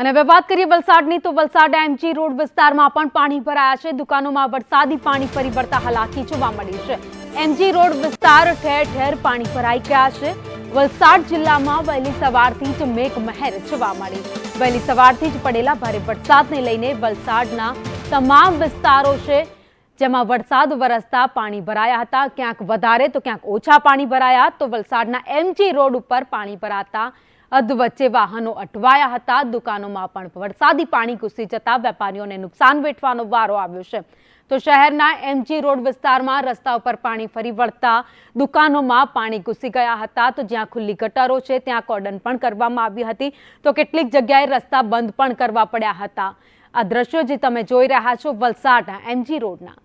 અને હવે વાત કરીએ વલસાડની, તો વલસાડ એમજી રોડ વિસ્તારમાં પણ પાણી ભરાયા છે. દુકાનોમાં વરસાદી પાણી ફરી વળતા હાલાકી જોવા મળી છે. એમજી રોડ વિસ્તાર ઠેર ઠેર પાણી ભરાઈ ગયા છે. વલસાડ જિલ્લામાં વહેલી સવારથી જ મેઘમહેર જોવા મળી. વહેલી સવારથી જ પડેલા ભારે વરસાદને લઈને વલસાડના તમામ વિસ્તારો છે, જેમાં વરસાદ વરસતા પાણી ભરાયા હતા. ક્યાંક વધારે, તો ક્યાંક ઓછા પાણી ભરાયા. તો વલસાડના એમજી રોડ ઉપર પાણી ભરાતા અધવચ્ચે વાહનો અટવાયા હતા. દુકાનોમાં પણ વરસાદી પાણી ઘૂસી જતા વેપારીઓને નુકસાન વેઠવાનો વારો આવ્યો છે. તો શહેરના એમજી રોડ વિસ્તારમાં રસ્તા ઉપર પાણી ફરી વળતા દુકાનોમાં પાણી ઘૂસી ગયા હતા. તો જ્યાં ખુલ્લી ગટરો છે, ત્યાં કોર્ડન પણ કરવામાં આવી હતી. તો કેટલીક જગ્યાએ રસ્તા બંધ પણ કરવા પડ્યા હતા. આ દ્રશ્યો જે તમે જોઈ રહ્યા છો, વલસાડના એમજી રોડના.